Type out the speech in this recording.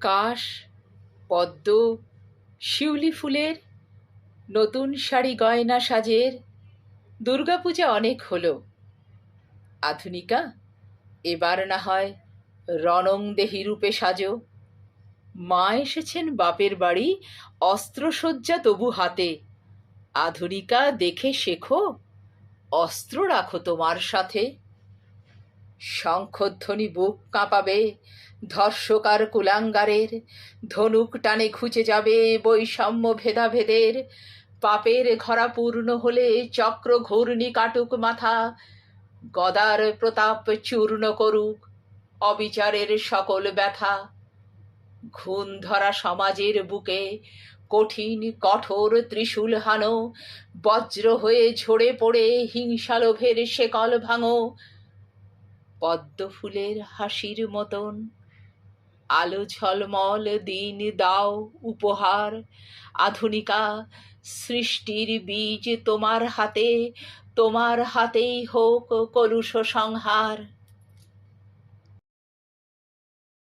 কাশ, পদ্ম, শিউলি ফুলের নতুন শাড়ি গয়না সাজের দুর্গাপূজা অনেক হলো। আধুনিকা, এবার না হয় রণংদেহী রূপে সাজো। মা এসেছেন বাপের বাড়ি, অস্ত্রসজ্জা তবু হাতে। আধুনিকা, দেখে শেখো, অস্ত্র রাখো তোমার সাথে। শঙ্খধ্বনি বুক কাঁপাবে ধর্ষকার কুলাঙ্গারের ধনুক টানে খুঁজে যাবে বৈষম্য ভেদাভেদের। পাপের ঘরা পূর্ণ হলে চক্র ঘূর্ণি কাটুক মাথা, গদার প্রতাপ চূর্ণ করুক অবিচারের সকল ব্যথা। ঘুণ ধরা সমাজের বুকে কঠিন কঠোর ত্রিশূল হানো, বজ্র হয়ে ঝরে পড়ে হিংসালোভের শেকল ভাঙো। পদ্ম ফুলের হাসির মতন। আলো ঝলমল দিন দাও উপহার। আধুনিকা সৃষ্টির বীজ তোমার হাতে, তোমার হাতেই হোক কলুষ সংহার।